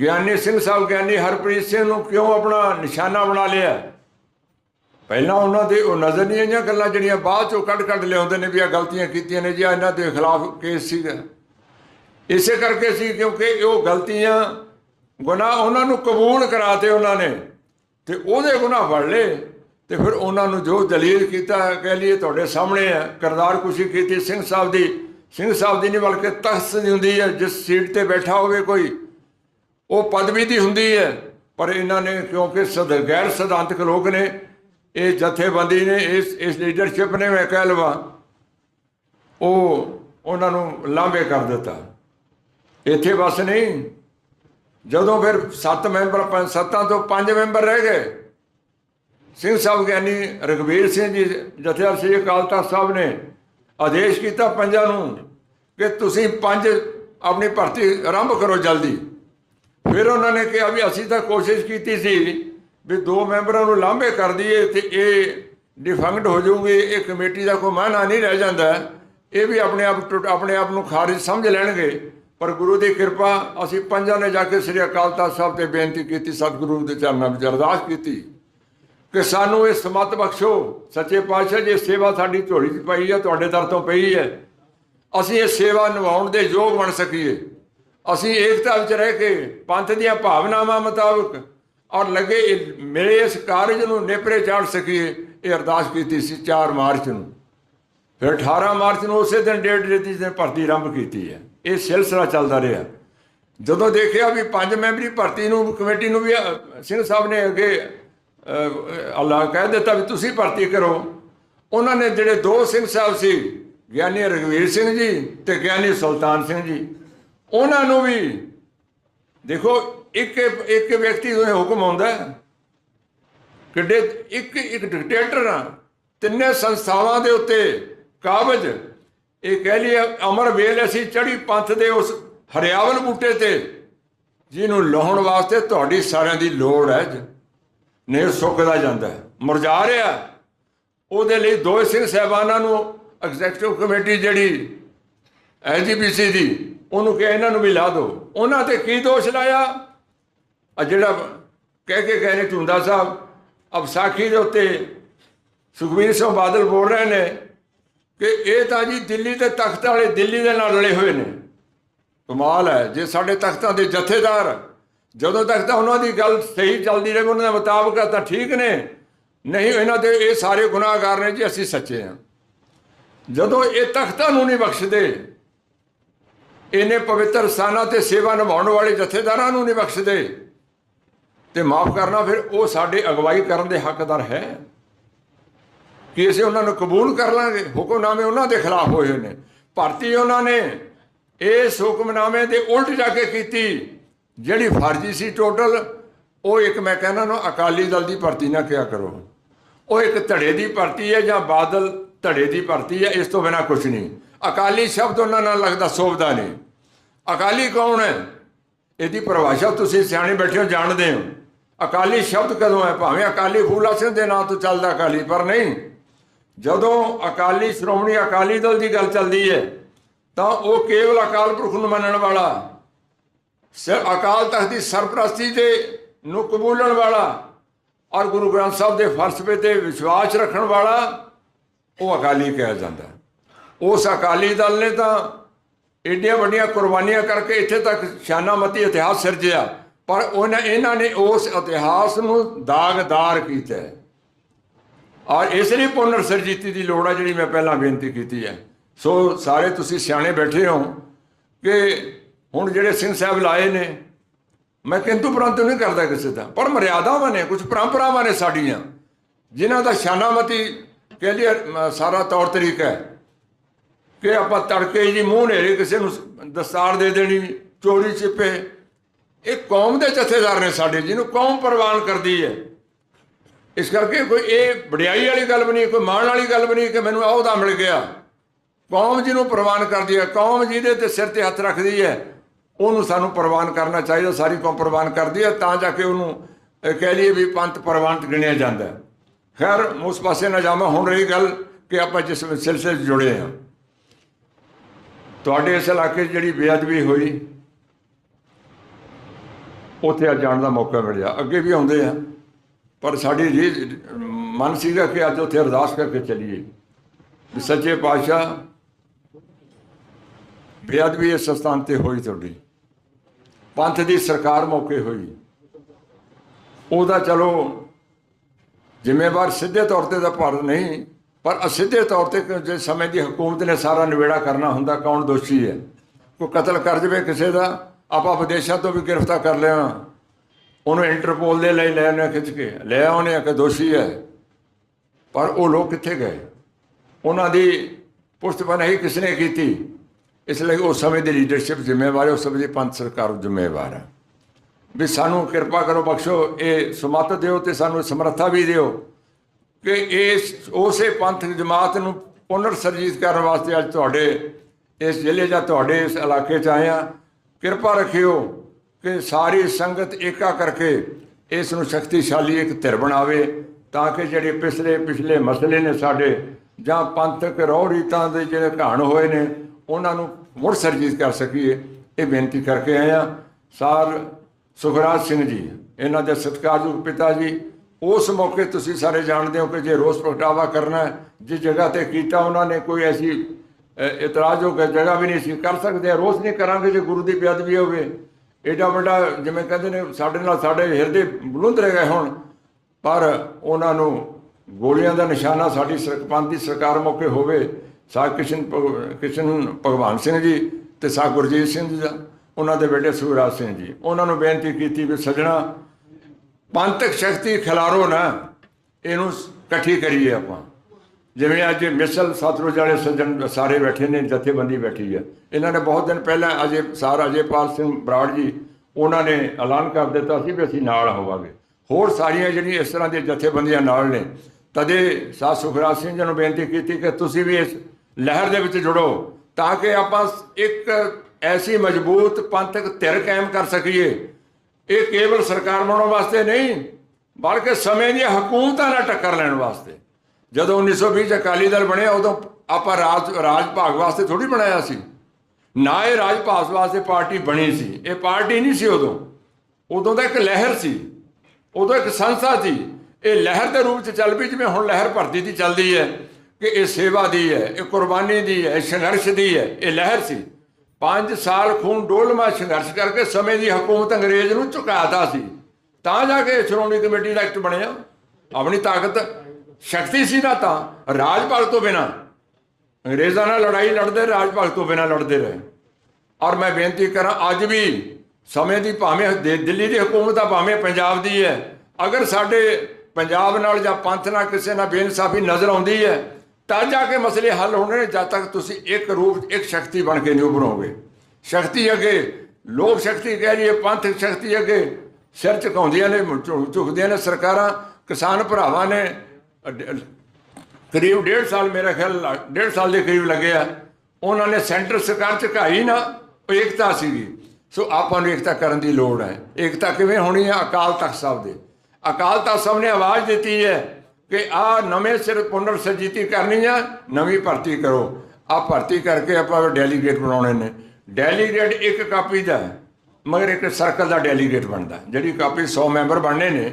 ਗਿਆਨੀ ਸਿੰਘ ਸਾਹਿਬ, ਗਿਆਨੀ ਹਰਪ੍ਰੀਤ ਸਿੰਘ ਨੂੰ ਕਿਉਂ ਆਪਣਾ ਨਿਸ਼ਾਨਾ ਬਣਾ ਲਿਆ? ਪਹਿਲਾਂ ਉਹਨਾਂ ਦੇ ਉਹ ਨਜ਼ਰ ਨਹੀਂ ਆਈਆਂ ਗੱਲਾਂ ਜਿਹੜੀਆਂ ਬਾਅਦ ਚੋਂ ਕੱਢ ਕੱਢ ਲਿਆਉਂਦੇ ਨੇ ਵੀ ਆ ਗਲਤੀਆਂ ਕੀਤੀਆਂ ਨੇ ਜੀ, ਆਹ ਇਹਨਾਂ ਦੇ ਖਿਲਾਫ ਕੇਸ ਸੀਗਾ। ਇਸੇ ਕਰਕੇ ਸੀ ਕਿਉਂਕਿ ਉਹ ਗਲਤੀਆਂ ਗੁਨਾਹ ਉਹਨਾਂ ਨੂੰ ਕਬੂਲ ਕਰਾਤੇ ਉਹਨਾਂ ਨੇ ਤੇ ਉਹਦੇ ਗੁਨਾਹ ਫੜ ਲਏ ਤੇ ਫਿਰ ਉਹਨਾਂ ਨੂੰ ਜੋ ਦਲੀਲ ਕੀਤਾ, ਕਹਿ ਲਈਏ ਤੁਹਾਡੇ ਸਾਹਮਣੇ ਹੈ ਕਰਦਾਰ ਕੁਸ਼ੀ ਕੀਤੀ ਸਿੰਘ ਸਾਹਿਬ ਦੀ ਸਿੰਘ ਸਾਹਿਬ ਦੀ ਨਹੀਂ ਬਲਕਿ ਤਖਤ ਦੀ ਹੁੰਦੀ ਹੈ, ਜਿਸ ਸੀਟ ਤੇ ਬੈਠਾ ਹੋਵੇ ਕੋਈ, ਉਹ ਪਦਵੀ ਦੀ ਹੁੰਦੀ ਹੈ। ਪਰ ਇਹਨਾਂ ਨੇ ਕਿਉਂਕਿ ਸਦ, ਗੈਰ ਸਿਧਾਂਤਕ ਲੋਕ ਨੇ, ਇਹ ਜਥੇਬੰਦੀ ਨੇ, ਇਸ ਇਸ ਲੀਡਰਸ਼ਿਪ ਨੇ ਮੈਂ ਕਹਿ ਲਵਾਂ, ਉਹ ਉਹਨਾਂ ਨੂੰ ਲਾਂਭੇ ਕਰ ਦਿੱਤਾ। ਇੱਥੇ ਬਸ ਨਹੀਂ, ਜਦੋਂ ਫਿਰ 7 ਮੈਂਬਰ, ਪੰਜ, ਸੱਤਾਂ ਤੋਂ 5 ਮੈਂਬਰ ਰਹਿ ਗਏ, ਸਿੰਘ ਸਾਹਿਬ ਗਿਆਨੀ ਰਗਵੀਰ ਸਿੰਘ ਜੀ, ਜਥੇਦਾਰ ਸ੍ਰੀ ਅਕਾਲ ਤਖਤ ਸਾਹਿਬ ਨੇ ਆਦੇਸ਼ ਕੀਤਾ ਪੰਜਾਂ ਨੂੰ ਕਿ ਤੁਸੀਂ ਪੰਜ ਆਪਣੀ ਭਰਤੀ ਆਰੰਭ ਕਰੋ ਜਲਦੀ। ਫਿਰ ਉਹਨਾਂ ਨੇ ਕਿਹਾ ਵੀ ਅਸੀਂ ਤਾਂ ਕੋਸ਼ਿਸ਼ ਕੀਤੀ ਸੀ ਵੀ ਦੋ ਮੈਂਬਰਾਂ ਨੂੰ ਲਾਂਭੇ ਕਰ ਦਈਏ ਤੇ ਇਹ ਡਿਫੰਗਡ ਹੋ ਜਾਊਗੀ, ਇਹ ਕਮੇਟੀ ਦਾ ਕੋਈ ਮਾਨਾ ਨਹੀਂ ਰਹਿ ਜਾਂਦਾ। ਇਹ ਵੀ ਆਪਣੇ ਆਪ ਟੁੱਟ- ਆਪਣੇ ਆਪ ਨੂੰ ਖਾਰਿਜ ਸਮਝ ਲੈਣਗੇ। ਪਰ ਗੁਰੂ ਦੀ ਕਿਰਪਾ, ਅਸੀਂ ਪੰਜਾਂ ਨੇ ਜਾ ਕੇ ਸ੍ਰੀ ਅਕਾਲ ਤਖਤ ਸਾਹਿਬ ਤੇ ਬੇਨਤੀ ਕੀਤੀ, ਸਤਿਗੁਰੂ ਦੇ ਚਰਨਾਂ ਵਿੱਚ ਅਰਦਾਸ ਕੀਤੀ। ਕਿ ਸਾਨੂੰ ਇਹ ਸਮਤ ਬਖਸ਼ੋ। ਸੱਚੇ ਪਾਤਸ਼ਾਹ ਜੇ ਸੇਵਾ ਸਾਡੀ ਝੋਲੀ 'ਚ ਪਈ ਹੈ ਤੁਹਾਡੇ ਦਰ ਤੋਂ ਪਈ ਹੈ। ਅਸੀਂ ਇਹ ਸੇਵਾ ਨਿਭਾਉਣ ਦੇ ਯੋਗ ਬਣ ਸਕੀਏ। ਅਸੀਂ ਏਕਤਾ ਵਿੱਚ ਰਹਿ ਕੇ ਪੰਥ ਦੀਆਂ ਭਾਵਨਾਵਾਂ ਮੁਤਾਬਕ ਔਰ ਲੱਗੇ ਮੇਰੇ ਇਸ ਕਾਰਜ ਨੂੰ ਨੇਪਰੇ ਚਾੜ ਸਕੀਏ, ਇਹ ਅਰਦਾਸ ਕੀਤੀ ਸੀ 4 ਮਾਰਚ ਨੂੰ। ਫਿਰ 18 ਮਾਰਚ ਨੂੰ ਉਸੇ ਦਿਨ ਡੇਟ ਦਿੱਤੀ ਜਿਸ ਭਰਤੀ ਆਰੰਭ ਕੀਤੀ ਹੈ। ਇਹ ਸਿਲਸਿਲਾ ਚੱਲਦਾ ਰਿਹਾ। ਜਦੋਂ ਦੇਖਿਆ ਵੀ ਪੰਜ ਮੈਂਬਰੀ ਭਰਤੀ ਨੂੰ, ਕਮੇਟੀ ਨੂੰ ਵੀ ਸਿੰਘ ਸਾਹਿਬ ਨੇ ਅੱਗੇ ਅ, ਅੱਲਾ ਕਹਿ ਦਿੱਤਾ ਵੀ ਤੁਸੀਂ ਭਰਤੀ ਕਰੋ। ਉਹਨਾਂ ਨੇ ਜਿਹੜੇ ਦੋ ਸਿੰਘ ਸਾਹਿਬ ਸੀ ਗਿਆਨੀ ਰਗਵੀਰ ਸਿੰਘ ਜੀ ਤੇ ਗਿਆਨੀ ਸੁਲਤਾਨ ਸਿੰਘ ਜੀ ਉਹਨਾਂ ਨੂੰ ਵੀ ਦੇਖੋ ਇੱਕ ਇੱਕ ਵਿਅਕਤੀ ਨੂੰ ਹੁਕਮ ਆਉਂਦਾ ਕਿੱਡੇ ਇੱਕ ਇੱਕ ਡਿਕਟੇਟਰ ਆ ਤਿੰਨੇ ਸੰਸਥਾਵਾਂ ਦੇ ਉੱਤੇ ਕਾਬਜ। ਇਹ ਕਹਿ ਲਈਏ ਅਮਰ ਵੇਲ ਅਸੀਂ ਚੜੀ ਪੰਥ ਦੇ ਉਸ ਹਰਿਆਵਲ ਬੂਟੇ ਤੇ ਜਿਹਨੂੰ ਲਾਉਣ ਵਾਸਤੇ ਤੁਹਾਡੀ ਸਾਰਿਆਂ ਦੀ ਲੋੜ ਹੈ। ਜ- ਨਹੀਂ ਸੁੱਕਦਾ ਜਾਂਦਾ ਹੈ, ਮੁਰਝਾ ਰਿਹਾ ਉਹਦੇ ਲਈ ਦੋਏ ਸਿੰਘ ਸਹਿਬਾਨਾਂ ਨੂੰ ਐਗਜ਼ੈਕਟਿਵ ਕਮੇਟੀ ਜਿਹੜੀ ਐਲਜੀਬੀਸੀ ਦੀ ਉਹਨੂੰ ਕਿ ਇਹਨਾਂ ਨੂੰ ਵੀ ਲਾ ਦਿਓ। ਉਹਨਾਂ ਤੇ ਕੀ ਦੋਸ਼ ਲਾਇਆ? ਆ ਜਿਹੜਾ ਕਹਿ ਕੇ ਕਹਿ ਰਹੇ ਝੁੰਦਾ ਸਾਹਿਬ ਅਬਸਾਖੀ ਦੇ ਉੱਤੇ ਸੁਖਬੀਰ ਸਿੰਘ ਬਾਦਲ ਬੋਲ ਰਹੇ ਨੇ ਕਿ ਇਹ ਤਾਂ ਜੀ ਦਿੱਲੀ ਦੇ ਤਖਤ ਵਾਲੇ ਦਿੱਲੀ ਦੇ ਨਾਲ ਰਲੇ ਹੋਏ ਨੇ। ਕਮਾਲ ਹੈ ਜੇ ਸਾਡੇ ਤਖਤਾਂ ਦੇ ਜਥੇਦਾਰ ਜਦੋਂ ਤੱਕ ਤਾਂ ਉਹਨਾਂ ਦੀ ਗੱਲ ਸਹੀ ਚੱਲਦੀ ਰਹੇ, ਉਹਨਾਂ ਦੇ ਮੁਤਾਬਕ ਤਾਂ ਠੀਕ ਨੇ। ਨਹੀਂ, ਇਹਨਾਂ ਦੇ ਇਹ ਸਾਰੇ ਗੁਨਾਹਗਾਰ ਨੇ ਜੀ, ਅਸੀਂ ਸੱਚੇ ਹਾਂ। ਜਦੋਂ ਇਹ ਤਖਤਾਂ ਨੂੰ ਨਹੀਂ ਬਖਸ਼ਦੇ, ਇਹਨੇ ਪਵਿੱਤਰ ਸਥਾਨਾਂ ਤੇ ਸੇਵਾ ਨਿਭਾਉਣ ਵਾਲੇ ਜਥੇਦਾਰਾਂ ਨੂੰ ਨਹੀਂ ਬਖਸ਼ਦੇ, ਤੇ ਮਾਫ ਕਰਨਾ ਫਿਰ ਉਹ ਸਾਡੇ ਅਗਵਾਈ ਕਰਨ ਦੇ ਹੱਕਦਾਰ ਹੈ। ਕਿ ਅਸੀਂ ਉਹਨਾਂ ਨੂੰ ਕਬੂਲ ਕਰ ਲਾਂਗੇ, ਹੁਕਮਨਾਮੇ ਉਹਨਾਂ ਦੇ ਖਿਲਾਫ ਹੋਏ ਹੋਏ ਨੇ, ਭਰਤੀ ਉਹਨਾਂ ਨੇ। ਇਸ ਹੁਕਮਨਾਮੇ ਦੇ ਉਲਟ ਜਾ ਕੇ ਕੀਤੀ ਜਿਹੜੀ ਫਰਜ਼ੀ ਸੀ ਟੋਟਲ ਉਹ ਇੱਕ ਮੈਂ ਕਹਿੰਦਾ ਨਾ, ਅਕਾਲੀ ਦਲ ਦੀ ਭਰਤੀ ਨਾ ਕਿਹਾ ਕਰੋ। ਉਹ ਇੱਕ ਧੜੇ ਦੀ ਭਰਤੀ ਹੈ ਜਾਂ ਬਾਦਲ ਧੜੇ ਦੀ ਭਰਤੀ ਹੈ, ਇਸ ਤੋਂ ਬਿਨਾ ਕੁਝ ਨਹੀਂ। ਅਕਾਲੀ ਸ਼ਬਦ ਉਹਨਾਂ ਨਾਲ ਲੱਗਦਾ ਸੋਭਦਾ ਨਹੀਂ। ਅਕਾਲੀ ਕੌਣ ਹੈ? ਇਹਦੀ ਪਰਿਭਾਸ਼ਾ ਤੁਸੀਂ ਸਿਆਣੇ ਬੈਠੇ ਹੋ, ਜਾਣਦੇ ਹੋ। ਅਕਾਲੀ ਸ਼ਬਦ ਕਦੋਂ ਹੈ? ਭਾਵੇਂ ਅਕਾਲੀ ਫੂਲਾ ਸਿੰਘ ਦੇ ਨਾਂ ਤੋਂ ਚੱਲਦਾ ਅਕਾਲੀ, ਪਰ ਨਹੀਂ। ਜਦੋਂ ਅਕਾਲੀ ਸ਼੍ਰੋਮਣੀ ਅਕਾਲੀ ਦਲ ਦੀ ਗੱਲ ਚੱਲਦੀ ਹੈ, ਤਾਂ ਉਹ ਕੇਵਲ ਅਕਾਲ ਪੁਰਖ ਨੂੰ ਮੰਨਣ ਵਾਲਾ ਸਿਰ ਅਕਾਲ ਤਖਤ ਦੀ ਸਰਪ੍ਰਸਤੀ ਦੇ ਨੂੰ ਕਬੂਲਣ ਵਾਲਾ ਔਰ ਗੁਰੂ ਗ੍ਰੰਥ ਸਾਹਿਬ ਦੇ ਫਲਸਫੇ ਤੇ ਵਿਸ਼ਵਾਸ ਰੱਖਣ ਵਾਲਾ ਉਹ ਅਕਾਲੀ ਕਿਹਾ ਜਾਂਦਾ ਉਸ ਅਕਾਲੀ ਦਲ ਨੇ ਤਾਂ ਏਡੀਆਂ ਵੱਡੀਆਂ ਕੁਰਬਾਨੀਆਂ ਕਰਕੇ ਇੱਥੇ ਤੱਕ ਸ਼ਾਨਾਮਤੀ ਇਤਿਹਾਸ ਸਿਰਜਿਆ, ਪਰ ਉਹਨਾਂ, ਇਹਨਾਂ ਨੇ ਉਸ ਇਤਿਹਾਸ ਨੂੰ ਦਾਗਦਾਰ ਕੀਤਾ ਔਰ ਇਸ ਲਈ ਪੁਨਰ ਸਰਜੀਤੀ ਦੀ ਲੋੜ ਹੈ ਜਿਹੜੀ ਮੈਂ ਪਹਿਲਾਂ ਬੇਨਤੀ ਕੀਤੀ ਹੈ। ਸੋ ਸਾਰੇ ਤੁਸੀਂ ਸਿਆਣੇ ਬੈਠੇ ਹੋ ਕਿ ਹੁਣ ਜਿਹੜੇ ਸਿੰਘ ਸਾਹਿਬ ਲਾਏ ਨੇ, ਮੈਂ ਕਿੰਤੂ ਪਰੰਤੂ ਨਹੀਂ ਕਰਦਾ ਕਿਸੇ ਦਾ, ਪਰ ਮਰਿਆਦਾਵਾਂ ਨੇ ਕੁਝ ਪਰੰਪਰਾਵਾਂ ਨੇ ਸਾਡੀਆਂ, ਜਿਨ੍ਹਾਂ ਦਾ ਸ਼ਾਨਾਮਤੀ ਕਹਿ ਲਈਏ ਸਾਰਾ ਤੌਰ ਤਰੀਕਾ ਹੈ, ਕਿ ਆਪਾਂ ਤੜਕੇ ਜੀ ਮੂੰਹ ਨੇਰੇ ਕਿਸੇ ਨੂੰ ਦਸਤਾਰ ਦੇ ਦੇਣੀ, ਚੋਰੀ ਛਿਪੇ, ਇਹ ਕੌਮ ਦੇ ਜਥੇਦਾਰ ਨੇ ਸਾਡੇ, ਜਿਹਨੂੰ ਕੌਮ ਪ੍ਰਵਾਨ ਕਰਦੀ ਹੈ। ਇਸ ਕਰਕੇ ਕੋਈ ਇਹ ਵਡਿਆਈ ਵਾਲੀ ਗੱਲ ਵੀ ਨਹੀਂ, ਕੋਈ ਮਾਣ ਵਾਲੀ ਗੱਲ ਵੀ ਨਹੀਂ ਕਿ ਮੈਨੂੰ ਅਹੁਦਾ ਮਿਲ ਗਿਆ। ਕੌਮ ਜਿਹਨੂੰ ਪ੍ਰਵਾਨ ਕਰਦੀ ਹੈ, ਕੌਮ ਜਿਹਦੇ ਤੇ ਸਿਰ ਤੇ ਹੱਥ ਰੱਖਦੀ ਹੈ ਉਹਨੂੰ ਸਾਨੂੰ ਪ੍ਰਵਾਨ ਕਰਨਾ ਚਾਹੀਦਾ, ਸਾਰੀ ਕੌਮ ਪ੍ਰਵਾਨ ਕਰਦੀ ਹੈ, ਤਾਂ ਜਾ ਕੇ ਉਹਨੂੰ ਕਹਿ ਲਈਏ ਵੀ ਪੰਥ ਪ੍ਰਵਾਨਤ ਗਿਣਿਆ ਜਾਂਦਾ ਹੈ। ਖੈਰ, ਉਸ ਪਾਸੇ ਨਾ ਜਾਵਾਂ, ਹੁਣ ਰਹੀ ਗੱਲ ਕਿ ਆਪਾਂ ਜਿਸ ਸਿਲਸਿਲੇ 'ਚ ਜੁੜੇ ਹਾਂ। ਤੁਹਾਡੇ ਇਸ ਇਲਾਕੇ 'ਚ ਜਿਹੜੀ ਬੇਅਦਬੀ ਹੋਈ, ਉੱਥੇ ਅੱਜ ਜਾਣ ਦਾ ਮੌਕਾ ਮਿਲਿਆ। ਅੱਗੇ ਵੀ ਆਉਂਦੇ ਆ, ਪਰ ਸਾਡੀ ਰੀਝ ਮਨ ਸੀਗਾ ਕਿ ਅੱਜ ਉੱਥੇ ਅਰਦਾਸ ਕਰਕੇ ਚੱਲੀਏ। ਸੱਚੇ ਪਾਤਸ਼ਾਹ, ਬੇਅਦਬੀ ਇਸ ਸਥਾਨ ਤੇ ਹੋਈ ਤੁਹਾਡੀ। ਪੰਥ ਦੀ ਸਰਕਾਰ ਮੌਕੇ ਹੋਈ। ਉਹਦਾ ਚਲੋ ਜ਼ਿੰਮੇਵਾਰ ਸਿੱਧੇ ਤੌਰ ਤੇ ਤਾਂ ਭਾਰਤ ਨਹੀਂ, ਪਰ ਅਸਿੱਧੇ ਤੌਰ ਤੇ ਜੇ ਸਮੇਂ ਦੀ ਹਕੂਮਤ ਨੇ ਸਾਰਾ ਨਿਬੇੜਾ ਕਰਨਾ ਹੁੰਦਾ, ਕੌਣ ਦੋਸ਼ੀ ਹੈ? ਕੋਈ ਕਤਲ ਕਰ ਜਵੇ ਕਿਸੇ ਦਾ, ਆਪਾਂ ਵਿਦੇਸ਼ਾਂ ਤੋਂ ਵੀ ਗ੍ਰਿਫਤਾਰ ਕਰ ਲਿਆ। ਉਹਨੂੰ ਇੰਟਰਪੋਲ ਦੇ ਲਈ ਲੈ ਆਉਣੇ ਖਿੱਚ ਕੇ। ਲੈ ਆਉਣੇ ਕਿ ਦੋਸ਼ੀ ਹੈ। ਪਰ ਉਹ ਲੋਕ ਕਿੱਥੇ ਗਏ? ਉਹਨਾਂ ਦੀ ਪੁਸ਼ਤਪਨਾਹੀ ਕਿਸ ਨੇ ਕੀਤੀ? ਇਸ ਲਈ ਉਸ ਸਮੇਂ ਦੀ ਲੀਡਰਸ਼ਿਪ ਜ਼ਿੰਮੇਵਾਰ ਹੈ, ਉਸ ਸਮੇਂ ਦੀ ਪੰਥ ਸਰਕਾਰ ਜ਼ਿੰਮੇਵਾਰ ਹੈ। ਵੀ ਸਾਨੂੰ ਕਿਰਪਾ ਕਰੋ, ਬਖਸ਼ੋ, ਇਹ ਸਮਤ ਦਿਓ ਤੇ ਸਾਨੂੰ ਸਮਰੱਥਾ ਵੀ ਦਿਓ ਕਿ ਇਸ, ਉਸੇ ਪੰਥ ਜਮਾਤ ਨੂੰ ਪੁਨਰ ਸਰਜੀਤ ਕਰਨ ਵਾਸਤੇ ਅੱਜ ਤੁਹਾਡੇ ਇਸ ਜ਼ਿਲ੍ਹੇ ਜਾਂ ਤੁਹਾਡੇ ਇਸ ਇਲਾਕੇ 'ਚ ਆਏ ਹਾਂ। ਕਿਰਪਾ ਰੱਖਿਓ ਕਿ ਸਾਰੀ ਸੰਗਤ ਏਕਾ ਕਰਕੇ ਇਸ ਨੂੰ ਸ਼ਕਤੀਸ਼ਾਲੀ ਇੱਕ ਧਿਰ ਬਣਾਵੇ ਤਾਂ ਕਿ ਜਿਹੜੇ ਪਿਛਲੇ ਪਿਛਲੇ ਮਸਲੇ ਨੇ ਸਾਡੇ ਜਾਂ ਪੰਥਕ ਰੋਹ ਰੀਤਾਂ ਦੇ ਜਿਹੜੇ ਘਾਣ ਹੋਏ ਨੇ ਉਹਨਾਂ ਨੂੰ ਮੁੜ ਸਰਜੀਤ ਕਰ ਸਕੀਏ। ਇਹ ਬੇਨਤੀ ਕਰਕੇ ਆਏ ਹਾਂ। ਸਾਰ ਸੁਖਰਾਜ ਸਿੰਘ ਜੀ ਇਹਨਾਂ ਦੇ ਸਤਿਕਾਰਯੋਗ ਪਿਤਾ ਜੀ ਉਸ ਮੌਕੇ ਤੁਸੀਂ ਸਾਰੇ ਜਾਣਦੇ ਹੋ ਕਿ ਜੇ ਰੋਸ ਪ੍ਰਗਟਾਵਾ ਕਰਨਾ ਹੈ, ਜਿਸ ਜਗ੍ਹਾ ਤੇ ਕੀਤਾ ਉਹਨਾਂ ਨੇ ਕੋਈ ਐਸੀ ਅ, ਇਤਰਾਜ਼ਯੋਗ ਜਗ੍ਹਾ ਵੀ ਨਹੀਂ ਸੀ ਕਰ ਸਕਦੇ ਰੋਸ ਨਹੀਂ ਕਰਾਂਗੇ ਜੇ ਗੁਰੂ ਦੀ ਬੇਅਦਬੀ ਹੋਵੇ। ਏਡਾ ਵੱਡਾ ਜਿਵੇਂ ਕਹਿੰਦੇ ਨੇ ਸਾਡੇ ਨਾਲ ਸਾਡੇ ਹਿਰਦੇ ਬਲੁੰਦਰੇ ਗਏ ਹੁਣ। ਪਰ ਉਹਨਾਂ ਨੂੰ ਗੋਲੀਆਂ ਦਾ ਨਿਸ਼ਾਨਾ ਸਾਡੀ ਸਰਕਪੰਥ ਦੀ ਸਰਕਾਰ ਮੌਕੇ ਹੋਵੇ। ਸਾ ਕਿਸ਼ਨ ਭਗ- ਕਿਸ਼ਨ ਭਗਵਾਨ ਸਿੰਘ ਜੀ ਤੇ ਸਾ ਗੁਰਜੀਤ ਸਿੰਘ ਜੀ ਦਾ, ਉਹਨਾਂ ਦੇ ਬੇਟੇ ਸੁਖਰਾਜ ਸਿੰਘ ਜੀ। ਉਹਨਾਂ ਨੂੰ ਬੇਨਤੀ ਕੀਤੀ ਵੀ ਸੱਜਣਾ, ਪੰਥਕ ਸ਼ਕਤੀ ਖਿਲਾਰੋ ਨਾ, ਇਹਨੂੰ ਇਕੱਠੀ ਕਰੀਏ ਆਪਾਂ। ਜਿਵੇਂ ਅੱਜ ਮਿਸਲ ਸਤਰੁਜ ਵਾਲੇ ਸੱਜਣ ਸਾਰੇ ਬੈਠੇ ਨੇ, ਜਥੇਬੰਦੀ ਬੈਠੀ ਹੈ ਇਹਨਾਂ ਨੇ ਬਹੁਤ ਦਿਨ ਪਹਿਲਾਂ ਅਜੇ ਸਾਰ ਅਜੇਪਾਲ ਸਿੰਘ ਬਰਾੜ ਜੀ, ਉਹਨਾਂ ਨੇ ਐਲਾਨ ਕਰ ਦਿੱਤਾ ਸੀ ਵੀ ਅਸੀਂ ਨਾਲ ਹੋਵਾਂਗੇ। ਹੋਰ ਸਾਰੀਆਂ ਜਿਹੜੀਆਂ ਇਸ ਤਰ੍ਹਾਂ ਦੀਆਂ ਜਥੇਬੰਦੀਆਂ ਨਾਲ ਨੇ, ਤਦੇ ਸਾਧ ਸੁਖਰਾਜ ਸਿੰਘ ਜੀ ਨੂੰ ਬੇਨਤੀ ਕੀਤੀ ਕਿ ਤੁਸੀਂ ਵੀ ਇਸ ਲਹਿਰ ਦੇ ਵਿੱਚ ਜੁੜੋ ਤਾਂ ਕਿ ਆਪਾਂ ਇੱਕ ਐਸੀ ਮਜ਼ਬੂਤ ਪੰਥਕ ਧਿਰ ਕਾਇਮ ਕਰ ਸਕੀਏ। ਇਹ ਕੇਵਲ ਸਰਕਾਰ ਬਣਾਉਣ ਵਾਸਤੇ ਨਹੀਂ, ਬਲਕਿ ਸਮੇਂ ਦੀਆਂ ਹਕੂਮਤਾਂ ਨਾਲ ਟੱਕਰ ਲੈਣ ਵਾਸਤੇ। ਜਦੋਂ 1920 ਚ ਅਕਾਲੀ ਦਲ ਬਣਿਆ, ਉਦੋਂ ਆਪਾਂ ਰਾਜ ਰਾਜ ਭਾਗ ਵਾਸਤੇ ਥੋੜੀ ਬਣਾਇਆ ਸੀ। ਨਾ ਇਹ ਰਾਜ ਭਾਗ ਵਾਸਤੇ ਪਾਰਟੀ ਬਣੀ ਸੀ, ਇਹ ਪਾਰਟੀ ਨਹੀਂ ਸੀ ਉਦੋਂ। ਉਦੋਂ ਦਾ ਇੱਕ ਲਹਿਰ ਸੀ, ਉਦੋਂ ਇੱਕ ਸੰਸਥਾ ਸੀ। ਇਹ ਲਹਿਰ ਦੇ ਰੂਪ ਚ ਚੱਲ ਪਈ, ਜਿਵੇਂ ਹੁਣ ਲਹਿਰ ਭਰਤੀ ਦੀ ਚੱਲਦੀ ਹੈ। ਕਿ ਇਹ ਸੇਵਾ ਦੀ ਹੈ, ਇਹ ਕੁਰਬਾਨੀ ਦੀ ਹੈ, ਇਹ ਸੰਘਰਸ਼ ਦੀ ਹੈ, ਇਹ ਲਹਿਰ ਸੀ। 5 ਸਾਲ ਖੂਨ ਡੋਲਮਾ ਸੰਘਰਸ਼ ਕਰਕੇ ਸਮੇਂ ਦੀ ਹਕੂਮਤ ਅੰਗਰੇਜ਼ ਨੂੰ ਝੁਕਾਤਾ ਸੀ। ਤਾਂ ਜਾ ਕੇ ਸ਼੍ਰੋਮਣੀ ਕਮੇਟੀ ਦਾ ਐਕਟ ਬਣਿਆ। ਆਪਣੀ ਤਾਕਤ, ਸ਼ਕਤੀ ਸੀ ਨਾ ਤਾਂ, ਰਾਜਪਾਲ ਤੋਂ ਬਿਨਾ। ਅੰਗਰੇਜ਼ਾਂ ਨਾਲ ਲੜਾਈ ਲੜਦੇ, ਰਾਜਪਾਲ ਤੋਂ ਬਿਨਾ ਲੜਦੇ ਰਹੇ। ਔਰ ਮੈਂ ਬੇਨਤੀ ਕਰਾਂ, ਅੱਜ ਵੀ ਸਮੇਂ ਦੀ ਭਾਵੇਂ ਦੇ- ਦਿੱਲੀ ਦੀ ਹਕੂਮਤ ਆ, ਭਾਵੇਂ ਪੰਜਾਬ ਦੀ ਹੈ। ਅਗਰ ਸਾਡੇ ਪੰਜਾਬ ਨਾਲ ਜਾਂ ਪੰਥ ਨਾਲ ਕਿਸੇ ਨਾਲ ਬੇਇਨਸਾਫੀ ਨਜ਼ਰ ਆਉਂਦੀ ਹੈ ਤਾਂ ਜਾ ਕੇ ਮਸਲੇ ਹੱਲ ਹੋਣੇ ਨੇ, ਜਦ ਤੱਕ ਤੁਸੀਂ ਇੱਕ ਰੂਪ, ਇੱਕ ਸ਼ਕਤੀ ਬਣ ਕੇ ਨਹੀਂ ਉਭਰੋਗੇ। ਸ਼ਕਤੀ ਅੱਗੇ, ਲੋਕ ਸ਼ਕਤੀ ਕਹਿ ਰਹੀ ਹੈ ਪੰਥਕ ਸ਼ਕਤੀ ਅੱਗੇ। ਸਿਰ ਝੁਕਾਉਂਦੀਆਂ ਨੇ ਝੁ- ਝੁਕਦੀਆਂ ਨੇ ਸਰਕਾਰਾਂ, ਕਿਸਾਨ ਭਰਾਵਾਂ ਨੇ। ਕਰੀਬ ਡੇਢ ਸਾਲ ਮੇਰਾ ਖਿਆਲ ਲ- ਡੇਢ ਸਾਲ ਦੇ ਕਰੀਬ ਲੱਗਿਆ ਉਹਨਾਂ ਨੇ ਸੈਂਟਰ ਸਰਕਾਰ ਝੁਕਾਈ ਨਾ, ਉਹ ਏਕਤਾ ਸੀਗੀ। ਸੋ ਆਪਾਂ ਨੂੰ ਏਕਤਾ ਕਰਨ ਦੀ ਲੋੜ ਹੈ। ਏਕਤਾ ਕਿਵੇਂ ਹੋਣੀ ਹੈ ਅਕਾਲ ਤਖਤ ਸਾਹਿਬ ਦੇ। ਅਕਾਲ ਤਖਤ ਸਾਹਿਬ ਨੇ ਆਵਾਜ਼ ਦਿੱਤੀ ਹੈ ਕਿ ਆ ਨਵੇਂ ਸਿਰ ਪੁਨਰ ਸਰਜੀਤੀ ਕਰਨੀ ਆ, ਨਵੀਂ ਭਰਤੀ ਕਰੋ। ਆ ਭਰਤੀ ਕਰਕੇ ਆਪਾਂ ਡੈਲੀਗੇਟ ਬਣਾਉਣੇ ਨੇ। ਡੈਲੀਗੇਟ ਇੱਕ ਕਾਪੀ ਦਾ ਮਗਰ ਇੱਕ ਸਰਕਲ ਦਾ ਡੈਲੀਗੇਟ ਬਣਦਾ ਜਿਹੜੀ ਕਾਪੀ 100 ਮੈਂਬਰ ਬਣਨੇ ਨੇ,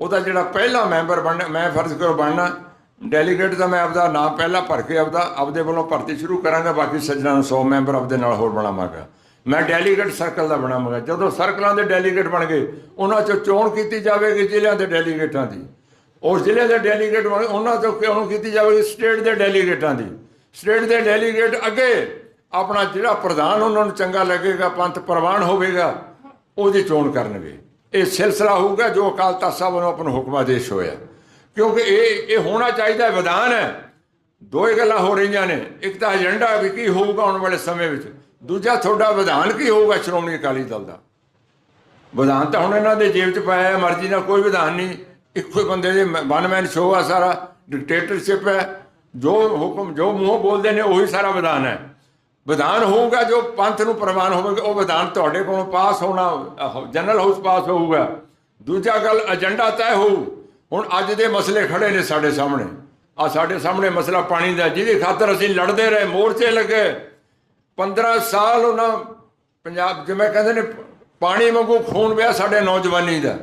ਉਹਦਾ ਜਿਹੜਾ ਪਹਿਲਾ ਮੈਂਬਰ ਬਣਨਾ, ਮੈਂ ਫਰਜ਼ ਕਰੋ ਬਣਨਾ ਡੈਲੀਗੇਟ ਦਾ ਮੈਂ ਆਪਦਾ ਨਾਮ ਪਹਿਲਾਂ ਭਰ ਕੇ ਆਪਦਾ, ਆਪਦੇ ਵੱਲੋਂ ਭਰਤੀ ਸ਼ੁਰੂ ਕਰਾਂਗਾ, ਬਾਕੀ ਸੱਜਣਾਂ ਨੂੰ 100 ਮੈਂਬਰ ਆਪਦੇ ਨਾਲ ਹੋਰ ਬਣਾਵਾਂਗਾ। ਮੈਂ ਡੈਲੀਗੇਟ ਸਰਕਲ ਦਾ ਬਣਾਵਾਂਗਾ। ਜਦੋਂ ਸਰਕਲਾਂ ਦੇ ਡੈਲੀਗੇਟ ਬਣ ਗਏ, ਉਹਨਾਂ ਚੋਂ ਚੋਣ ਕੀਤੀ ਜਾਵੇਗੀ ਜ਼ਿਲ੍ਹਿਆਂ ਦੇ ਡੈਲੀਗੇਟਾਂ ਦੀ। ਉਸ ਜ਼ਿਲ੍ਹੇ ਦੇ ਡੈਲੀਗੇਟ ਬਣ, ਉਹਨਾਂ ਤੋਂ ਕਿਉਂ ਕੀਤੀ ਜਾਵੇਗੀ ਸਟੇਟ ਦੇ ਡੈਲੀਗੇਟਾਂ ਦੀ। ਸਟੇਟ ਦੇ ਡੈਲੀਗੇਟ ਅੱਗੇ ਆਪਣਾ ਜਿਹੜਾ ਪ੍ਰਧਾਨ ਉਹਨਾਂ ਨੂੰ ਚੰਗਾ ਲੱਗੇਗਾ, ਪੰਥ ਪ੍ਰਵਾਨ ਹੋਵੇਗਾ, ਉਹਦੀ ਚੋਣ ਕਰਨਗੇ। ਇਹ ਸਿਲਸਿਲਾ ਹੋਊਗਾ ਜੋ ਅਕਾਲ ਤਖਤ ਸਾਹਿਬ ਨੂੰ ਆਪਣਾ ਹੁਕਮ ਆਦੇਸ਼ ਹੋਇਆ। ਕਿਉਂਕਿ ਇਹ ਇਹ ਹੋਣਾ ਚਾਹੀਦਾ ਵਿਧਾਨ ਹੈ। ਦੋ ਹੀ ਗੱਲਾਂ ਹੋ ਰਹੀਆਂ ਨੇ। ਇੱਕ ਤਾਂ ਏਜੰਡਾ ਵੀ ਕੀ ਹੋਊਗਾ ਆਉਣ ਵਾਲੇ ਸਮੇਂ ਵਿੱਚ। ਦੂਜਾ, ਤੁਹਾਡਾ ਵਿਧਾਨ ਕੀ ਹੋਊਗਾ ਸ਼੍ਰੋਮਣੀ ਅਕਾਲੀ ਦਲ ਦਾ? ਵਿਧਾਨ ਤਾਂ ਹੁਣ ਇਹਨਾਂ ਦੇ ਜੇਬ 'ਚ ਪਾਇਆ ਮਰਜ਼ੀ ਨਾਲ ਕੋਈ ਵਿਧਾਨ ਨਹੀਂ। ਇੱਕੋ ਹੀ ਬੰਦੇ ਦੇ ਵਨ ਮੈਨ ਸ਼ੋਅ ਆ ਸਾਰਾ ਡਿਕਟੇਟਰਸ਼ਿਪ ਹੈ। ਜੋ ਹੁਕਮ, ਜੋ ਮੂੰਹ ਬੋਲਦੇ ਨੇ, ਉਹੀ ਸਾਰਾ ਵਿਧਾਨ ਹੈ। ਵਿਧਾਨ ਹੋਊਗਾ, ਜੋ ਪੰਥ ਨੂੰ ਪ੍ਰਵਾਨ ਹੋਵੇਗਾ, ਉਹ ਵਿਧਾਨ ਤੁਹਾਡੇ ਕੋਲੋਂ ਪਾਸ ਹੋਣਾ ਜਨਰਲ ਹਾਊਸ ਪਾਸ ਹੋਊਗਾ। ਦੂਜਾ ਗੱਲ ਏਜੰਡਾ ਤੈਅ ਹੋਊ। ਹੁਣ ਅੱਜ ਦੇ ਮਸਲੇ ਖੜੇ ਨੇ ਸਾਡੇ ਸਾਹਮਣੇ। ਆ ਸਾਡੇ ਸਾਹਮਣੇ ਮਸਲਾ ਪਾਣੀ ਦਾ, ਜਿਹਦੀ ਖਾਤਰ ਅਸੀਂ ਲੜਦੇ ਰਹੇ, ਮੋਰਚੇ ਲੱਗੇ। 15 ਸਾਲ ਉਹਨਾਂ ਪੰਜਾਬ, ਜਿਵੇਂ ਕਹਿੰਦੇ ਨੇ, ਪਾਣੀ ਵਾਂਗੂ ਖੂਨ ਵਿਆ ਸਾਡੇ ਨੌਜਵਾਨੀ ਦਾ।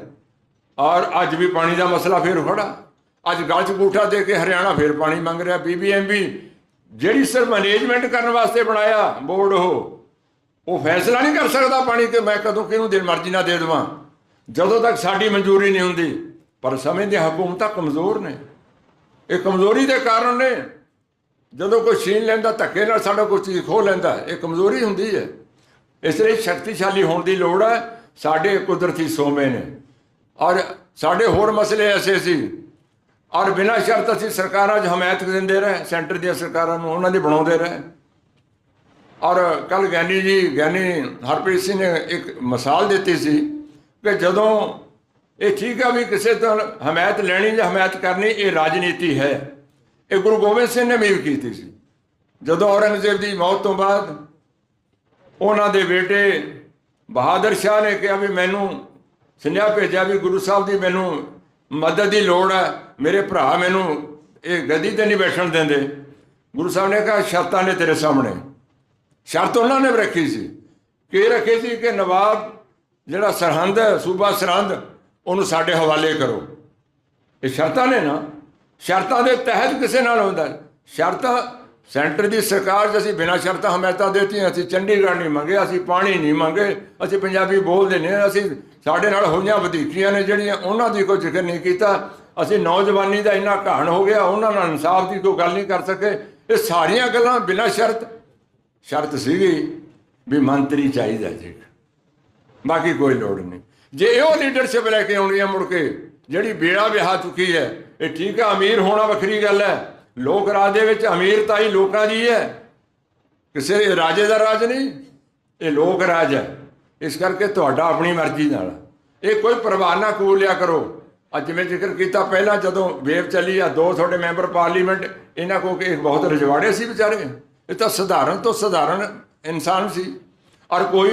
ਔਰ ਅੱਜ ਵੀ ਪਾਣੀ ਦਾ ਮਸਲਾ ਫੇਰ ਖੜਾ। ਅੱਜ ਗਲ 'ਚ ਗੂਠਾ ਦੇ ਕੇ ਹਰਿਆਣਾ ਫੇਰ ਪਾਣੀ ਮੰਗ ਰਿਹਾ। ਬੀਬੀਐਮਬੀ ਜਿਹੜੀ ਸਿਰ ਮੈਨੇਜਮੈਂਟ ਕਰਨ ਵਾਸਤੇ ਬਣਾਇਆ ਬੋਰਡ ਉਹ ਉਹ ਫੈਸਲਾ ਨਹੀਂ ਕਰ ਸਕਦਾ ਪਾਣੀ ਕਿ ਮੈਂ ਕਦੋਂ ਕਿਹਨੂੰ ਦਿਨ ਮਰਜ਼ੀ ਨਾਲ ਦੇ ਦੇਵਾਂ। ਜਦੋਂ ਤੱਕ ਸਾਡੀ ਮਨਜ਼ੂਰੀ ਨਹੀਂ ਹੁੰਦੀ। ਪਰ ਸਮਝਦੇ ਦੀਆਂ ਹਕੂਮਤਾਂ ਕਮਜ਼ੋਰ ਨੇ। ਇਹ ਕਮਜ਼ੋਰੀ ਦੇ ਕਾਰਨ ਨੇ। ਜਦੋਂ ਕੋਈ ਛੀਨ ਲੈਂਦਾ, ਧੱਕੇ ਨਾਲ ਸਾਡਾ ਕੋਈ ਚੀਜ਼ ਖੋਹ ਲੈਂਦਾ, ਇਹ ਕਮਜ਼ੋਰੀ ਹੁੰਦੀ ਹੈ। ਇਸ ਲਈ ਸ਼ਕਤੀਸ਼ਾਲੀ ਹੋਣ ਦੀ ਲੋੜ ਹੈ। ਸਾਡੇ ਕੁਦਰਤੀ ਸੋਮੇ ਨੇ। ਔਰ ਸਾਡੇ ਹੋਰ ਮਸਲੇ ਐਸੇ ਸੀ। ਔਰ ਬਿਨਾਂ ਸ਼ਰਤ ਅਸੀਂ ਸਰਕਾਰਾਂ 'ਚ ਹਮਾਇਤ ਦਿੰਦੇ ਰਹੇ, ਸੈਂਟਰ ਦੀਆਂ ਸਰਕਾਰਾਂ ਨੂੰ, ਉਹਨਾਂ ਦੀ ਬਣਾਉਂਦੇ ਰਹੇ। ਔਰ ਕੱਲ ਗਿਆਨੀ ਜੀ ਗਿਆਨੀ ਹਰਪ੍ਰੀਤ ਸਿੰਘ ਨੇ ਇੱਕ ਮਿਸਾਲ ਦਿੱਤੀ ਸੀ ਕਿ ਜਦੋਂ ਇਹ ਠੀਕ ਆ ਵੀ ਕਿਸੇ ਤੋਂ ਹਮਾਇਤ ਲੈਣੀ ਜਾਂ ਹਮਾਇਤ ਕਰਨੀ, ਇਹ ਰਾਜਨੀਤੀ ਹੈ। ਇਹ ਗੁਰੂ ਗੋਬਿੰਦ ਸਿੰਘ ਨੇ ਵੀ ਕੀਤੀ ਸੀ। ਜਦੋਂ ਔਰੰਗਜ਼ੇਬ ਦੀ ਮੌਤ ਤੋਂ ਬਾਅਦ ਉਹਨਾਂ ਦੇ ਬੇਟੇ ਬਹਾਦਰ ਸ਼ਾਹ ਨੇ ਕਿਹਾ ਵੀ ਮੈਨੂੰ ਸੁਨੇਹਾ ਭੇਜਿਆ ਵੀ ਗੁਰੂ ਸਾਹਿਬ ਦੀ ਮੈਨੂੰ ਮਦਦ ਦੀ ਲੋੜ ਹੈ ਮੇਰੇ ਭਰਾ ਮੈਨੂੰ ਇਹ ਗੱਦੀ ਤੇ ਨਹੀਂ ਬੈਠਣ ਦਿੰਦੇ। ਗੁਰੂ ਸਾਹਿਬ ਨੇ ਕਿਹਾ, ਸ਼ਰਤਾਂ ਨੇ ਤੇਰੇ ਸਾਹਮਣੇ। ਸ਼ਰਤ ਉਹਨਾਂ ਨੇ ਵੀ ਰੱਖੀ ਸੀ। ਕਿ ਇਹ ਰੱਖੀ ਸੀ ਕਿ ਨਵਾਬ ਜਿਹੜਾ ਸਰਹੰਦ ਹੈ ਸੂਬਾ ਸਰਹੰਦ, ਉਹਨੂੰ ਸਾਡੇ ਹਵਾਲੇ ਕਰੋ। ਇਹ ਸ਼ਰਤਾਂ ਨੇ ਨਾ। ਸ਼ਰਤਾਂ ਦੇ ਤਹਿਤ ਕਿਸੇ ਨਾਲ ਹੁੰਦਾ। ਸ਼ਰਤਾਂ ਸੈਂਟਰ ਦੀ ਸਰਕਾਰ 'ਚ ਅਸੀਂ ਬਿਨਾਂ ਸ਼ਰਤਾਂ ਹਮਾਇਤਾਂ ਦਿੱਤੀਆਂ, ਅਸੀਂ ਚੰਡੀਗੜ੍ਹ ਨਹੀਂ ਮੰਗੇ, ਅਸੀਂ ਪਾਣੀ ਨਹੀਂ ਮੰਗੇ, ਅਸੀਂ ਪੰਜਾਬੀ ਬੋਲਦੇ ਨੇ ਅਸੀਂ ਸਾਡੇ ਨਾਲ ਹੋਈਆਂ ਵਧੀਕੀਆਂ ਨੇ ਜਿਹੜੀਆਂ ਉਹਨਾਂ ਦੀ ਕੋਈ ਜ਼ਿਕਰ ਨਹੀਂ ਕੀਤਾ। ਅਸੀਂ ਨੌਜਵਾਨੀ ਦਾ ਇੰਨਾ ਘਾਣ ਹੋ ਗਿਆ, ਉਹਨਾਂ ਨਾਲ ਇਨਸਾਫ ਦੀ ਕੋਈ ਗੱਲ ਨਹੀਂ ਕਰ ਸਕੇ। ਇਹ ਸਾਰੀਆਂ ਗੱਲਾਂ ਬਿਨਾਂ ਸ਼ਰਤ ਸ਼ਰਤ ਸੀਗੀ ਵੀ ਮੰਤਰੀ ਚਾਹੀਦਾ ਜੀ। ਬਾਕੀ ਕੋਈ ਲੋੜ ਨਹੀਂ। ਜੇ ਇਹੋ ਲੀਡਰਸ਼ਿਪ ਲੈ ਕੇ ਆਉਣੀ ਹੈ ਮੁੜ ਕੇ, ਜਿਹੜੀ ਬੇੜਾ ਵਿਹਾ ਚੁੱਕੀ ਹੈ, ਇਹ ਠੀਕ ਹੈ ਅਮੀਰ ਹੋਣਾ ਵੱਖਰੀ ਗੱਲ ਹੈ। ਲੋਕ ਰਾਜ ਦੇ ਵਿੱਚ ਅਮੀਰਤਾ ਹੀ ਲੋਕਾਂ ਦੀ ਹੈ। ਕਿਸੇ ਰਾਜੇ ਦਾ ਰਾਜ ਨਹੀਂ, ਇਹ ਲੋਕ ਰਾਜ ਹੈ। ਇਸ ਕਰਕੇ ਤੁਹਾਡਾ ਆਪਣੀ ਮਰਜ਼ੀ ਨਾਲ। ਇਹ ਕੋਈ ਪ੍ਰਵਾਹ ਨਾ ਕੋ ਲਿਆ ਕਰੋ। ਅੱਜ ਮੈਂ ਜ਼ਿਕਰ ਕੀਤਾ, ਪਹਿਲਾਂ ਜਦੋਂ ਵੇਵ ਚੱਲੀ ਆ, ਦੋ ਤੁਹਾਡੇ ਮੈਂਬਰ ਪਾਰਲੀਮੈਂਟ, ਇਹਨਾਂ ਕੋ ਕਿ ਬਹੁਤ ਰਜਵਾੜੇ ਸੀ ਵਿਚਾਰੇ। ਇਹ ਤਾਂ ਸਧਾਰਨ ਤੋਂ ਸਧਾਰਨ ਇਨਸਾਨ ਸੀ। ਔਰ ਕੋਈ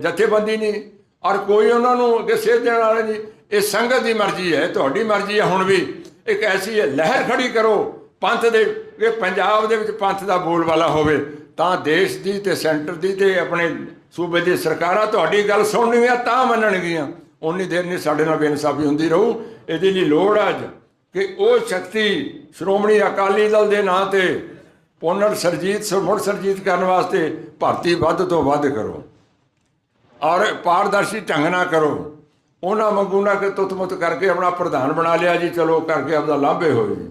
ਜਥੇਬੰਦੀ ਨਹੀਂ। ਔਰ ਕੋਈ ਉਹਨਾਂ ਨੂੰ ਕਿਸੇ ਦੇਣ ਵਾਲੇ ਨਹੀਂ। ਇਹ ਸੰਗਤ ਦੀ ਮਰਜ਼ੀ ਹੈ ਤੁਹਾਡੀ ਮਰਜ਼ੀ ਹੈ ਹੁਣ ਵੀ। ਇੱਕ ਐਸੀ ਹੈ, ਲਹਿਰ ਖੜੀ ਕਰੋ। ਪੰਥ ਦੇ ਕਿ ਪੰਜਾਬ ਦੇ ਵਿੱਚ ਪੰਥ ਦਾ ਬੋਲਬਾਲਾ ਹੋਵੇ, ਤਾਂ ਦੇਸ਼ ਦੀ ਤੇ ਸੈਂਟਰ ਦੀ ਤੇ ਆਪਣੇ ਸੂਬੇ ਦੀ ਸਰਕਾਰਾਂ ਤੁਹਾਡੀ ਗੱਲ ਸੁਣਨਗੀਆਂ ਤਾਂ ਮੰਨਣਗੀਆਂ। ਉਨੀ ਦੇਰ ਨਹੀਂ ਸਾਡੇ ਨਾਲ ਬੇਇਨਸਾਫੀ ਹੁੰਦੀ ਰਹੂ। ਇਹਦੇ ਲਈ ਲੋੜ ਹੈ ਅੱਜ ਕਿ ਉਹ ਸ਼ਕਤੀ ਸ਼੍ਰੋਮਣੀ ਅਕਾਲੀ ਦਲ ਦੇ ਨਾਂ ਤੇ ਪੁਨਰ ਸਰਜੀਤ, ਮੁੜ ਸਰਜੀਤ ਕਰਨ ਵਾਸਤੇ ਭਰਤੀ ਵੱਧ ਤੋਂ ਵੱਧ ਕਰੋ। ਔਰ ਪਾਰਦਰਸ਼ੀ ਢੰਗ ਨਾਲ ਕਰੋ। ਉਹਨਾਂ ਵਾਂਗੂ ਨਾ ਕਿ ਤੁਤਮੁਤ ਕਰਕੇ ਆਪਣਾ ਪ੍ਰਧਾਨ ਬਣਾ ਲਿਆ ਜੀ, ਚਲੋ ਕਰਕੇ ਆਪਦਾ ਲਾਂਭੇ ਹੋਏ ਜੀ।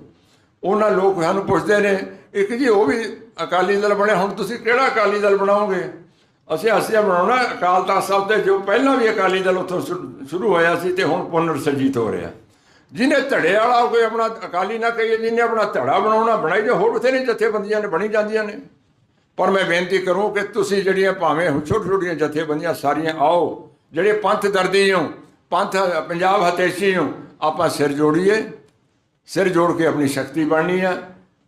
ਉਹਨਾਂ ਲੋਕ ਸਾਨੂੰ ਪੁੱਛਦੇ ਨੇ, ਇੱਕ ਜੀ ਉਹ ਵੀ ਅਕਾਲੀ ਦਲ ਬਣੇ, ਹੁਣ ਤੁਸੀਂ ਕਿਹੜਾ ਅਕਾਲੀ ਦਲ ਬਣਾਓਗੇ? ਅਸੀਂ ਅਸੀਂ ਬਣਾਉਣਾ, ਅਕਾਲ ਤਖਤ ਸਾਹਿਬ ਤੇ ਜੋ ਪਹਿਲਾਂ ਵੀ ਅਕਾਲੀ ਦਲ ਉੱਥੋਂ ਸ਼ੁਰੂ- ਸ਼ੁਰੂ ਹੋਇਆ ਸੀ ਤੇ ਹੁਣ ਪੁਨਰ ਸਰਜੀਤ ਹੋ ਰਿਹਾ। ਜਿਹਨੇ ਧੜੇ ਵਾਲਾ ਕੋਈ ਆਪਣਾ ਅਕਾਲੀ ਨਾ ਕਹੀਏ, ਜਿਹਨੇ ਆਪਣਾ ਧੜਾ ਬਣਾਉਣਾ, ਬਣਾਈ ਜੋ, ਹੋਰ ਬਥੇਰੇ ਜਥੇਬੰਦੀਆਂ ਨੇ, ਬਣੀ ਜਾਂਦੀਆਂ ਨੇ। ਪਰ ਮੈਂ ਬੇਨਤੀ ਕਰੂੰ ਕਿ ਤੁਸੀਂ ਜਿਹੜੀਆਂ ਭਾਵੇਂ ਛੋਟੀ ਛੋਟੀਆਂ ਜਥੇਬੰਦੀਆਂ ਸਾਰੀਆਂ ਆਓ, ਜਿਹੜੇ ਪੰਥ ਦਰਦੀ ਹੋ ਪੰਥ ਪੰਜਾਬ ਹਤੇਸ਼ੀ ਹੋ ਆਪਾਂ ਸਿਰ ਜੋੜੀਏ। ਸਿਰ ਜੋੜ ਕੇ ਆਪਣੀ ਸ਼ਕਤੀ ਬਣਨੀ ਆ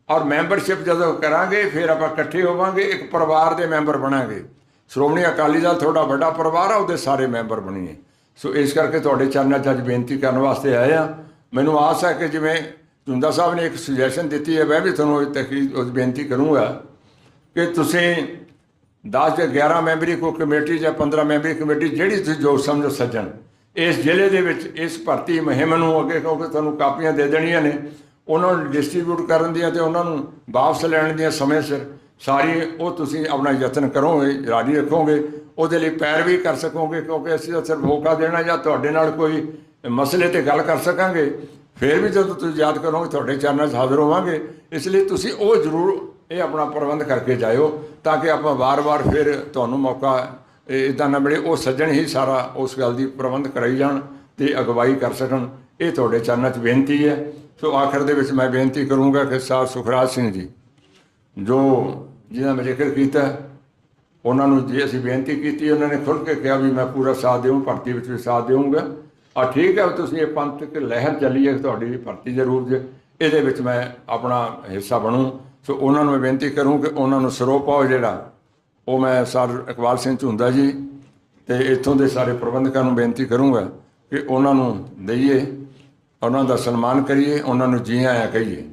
ਔਰ ਮੈਂਬਰਸ਼ਿਪ ਜਦੋਂ ਕਰਾਂਗੇ, ਫਿਰ ਆਪਾਂ ਇਕੱਠੇ ਹੋਵਾਂਗੇ, ਇੱਕ ਪਰਿਵਾਰ ਦੇ ਮੈਂਬਰ ਬਣਾਂਗੇ। ਸ਼੍ਰੋਮਣੀ ਅਕਾਲੀ ਦਲ ਤੁਹਾਡਾ ਵੱਡਾ ਪਰਿਵਾਰ ਆ, ਉਹਦੇ ਸਾਰੇ ਮੈਂਬਰ ਬਣੀਏ। ਸੋ ਇਸ ਕਰਕੇ ਤੁਹਾਡੇ ਚਰਨਾਂ 'ਚ ਅੱਜ ਬੇਨਤੀ ਕਰਨ ਵਾਸਤੇ ਆਏ ਆ। ਮੈਨੂੰ ਆਸ ਹੈ ਕਿ ਜਿਵੇਂ ਜੁੰਦਾ ਸਾਹਿਬ ਨੇ ਇੱਕ ਸੁਜੈਸ਼ਨ ਦਿੱਤੀ ਹੈ, ਮੈਂ ਵੀ ਤੁਹਾਨੂੰ ਉਹ ਤਕਰੀਰ ਉਸ ਬੇਨਤੀ ਕਰੂੰਗਾ ਕਿ ਤੁਸੀਂ 10 ਜਾਂ 11 ਮੈਂਬਰੀ ਕੋ ਕਮੇਟੀ ਜਾਂ 15 ਮੈਂਬਰੀ ਕਮੇਟੀ, ਜਿਹੜੀ ਤੁਸੀਂ ਜੋ ਸਮਝੋ ਸੱਜਣ ਇਸ ਜ਼ਿਲ੍ਹੇ ਦੇ ਵਿੱਚ ਇਸ ਭਰਤੀ ਮੁਹਿੰਮ ਨੂੰ ਅੱਗੇ ਕਿਉਂਕਿ ਤੁਹਾਨੂੰ ਕਾਪੀਆਂ ਦੇ ਦੇਣੀਆਂ ਨੇ, ਉਹਨਾਂ ਨੂੰ ਡਿਸਟ੍ਰੀਬਿਊਟ ਕਰਨ ਦੀਆਂ ਤੇ ਉਹਨਾਂ ਨੂੰ ਵਾਪਸ ਲੈਣ ਦੀਆਂ ਸਮੇਂ ਸਿਰ ਸਾਰੀ ਉਹ ਤੁਸੀਂ ਆਪਣਾ ਯਤਨ ਕਰੋਗੇ ਜਾਰੀ ਰੱਖੋਗੇ, ਉਹਦੇ ਲਈ ਪੈਰਵੀ ਕਰ ਸਕੋਗੇ ਕਿਉਂਕਿ ਅਸੀਂ ਤਾਂ ਸਿਰਫ ਹੋਕਾ ਦੇਣਾ ਜਾਂ ਤੁਹਾਡੇ ਨਾਲ ਕੋਈ ਮਸਲੇ ਤੇ ਗੱਲ ਕਰ ਸਕਾਂਗੇ। ਫਿਰ ਵੀ ਜਦੋਂ ਤੁਸੀਂ ਯਾਦ ਕਰੋਗੇ, ਤੁਹਾਡੇ ਚਰਨਾਂ 'ਚ ਹਾਜ਼ਰ ਹੋਵਾਂਗੇ। ਇਸ ਲਈ ਤੁਸੀਂ ਉਹ ਜ਼ਰੂਰ ਇਹ ਆਪਣਾ ਪ੍ਰਬੰਧ ਕਰਕੇ ਜਾਇਓ ਤਾਂ ਕਿ ਆਪਾਂ ਵਾਰ-ਵਾਰ ਫਿਰ ਤੁਹਾਨੂੰ ਮੌਕਾ ਇਦਾਂ ਨਾ ਮਿਲੇ, ਉਹ ਸੱਜਣ ਹੀ ਸਾਰਾ ਉਸ ਗੱਲ ਦੀ ਪ੍ਰਬੰਧ ਕਰਾਈ ਜਾਣ ਤੇ ਅਗਵਾਈ ਕਰ ਸਕਣ। ਇਹ ਤੁਹਾਡੇ ਚਰਨਾਂ 'ਚ ਬੇਨਤੀ ਹੈ। ਸੋ ਆਖਰ ਦੇ ਵਿੱਚ ਮੈਂ ਬੇਨਤੀ ਕਰੂੰਗਾ ਕਿ ਸਾਹਿਬ ਸੁਖਰਾਜ ਸਿੰਘ ਜੀ, ਜੋ ਜਿਹਦਾ ਮੈਂ ਜ਼ਿਕਰ ਕੀਤਾ, ਉਹਨਾਂ ਨੂੰ ਜੇ ਅਸੀਂ ਬੇਨਤੀ ਕੀਤੀ, ਉਹਨਾਂ ਨੇ ਖੁੱਲ੍ਹ ਕੇ ਕਿਹਾ ਵੀ ਮੈਂ ਪੂਰਾ ਸਾਥ ਦੇਵਾਂ, ਭਰਤੀ ਵਿੱਚ ਵੀ ਸਾਥ ਦੇਵਾਂਗਾ। ਆ ਠੀਕ ਹੈ, ਤੁਸੀਂ ਇਹ ਪੰਥਕ ਲਹਿਰ ਚੱਲੀ ਹੈ, ਤੁਹਾਡੀ ਭਰਤੀ ਦੇ ਰੂਪ 'ਚ ਇਹਦੇ ਵਿੱਚ ਮੈਂ ਆਪਣਾ ਹਿੱਸਾ ਬਣੂ। ਸੋ ਉਹਨਾਂ ਨੂੰ ਮੈਂ ਬੇਨਤੀ ਕਰੂੰ ਕਿ ਉਹਨਾਂ ਨੂੰ ਸਰੋਪਾਓ ਜਿਹੜਾ ਉਹ ਮੈਂ ਸਰ ਇਕਬਾਲ ਸਿੰਘ ਝੁੰਦਾ ਜੀ ਤੇ ਇੱਥੋਂ ਦੇ ਸਾਰੇ ਪ੍ਰਬੰਧਕਾਂ ਨੂੰ ਬੇਨਤੀ ਕਰੂੰਗਾ ਕਿ ਉਹਨਾਂ ਨੂੰ ਦਈਏ, ਉਹਨਾਂ ਦਾ ਸਨਮਾਨ ਕਰੀਏ, ਉਹਨਾਂ ਨੂੰ ਜੀ ਆਇਆਂ ਕਹੀਏ।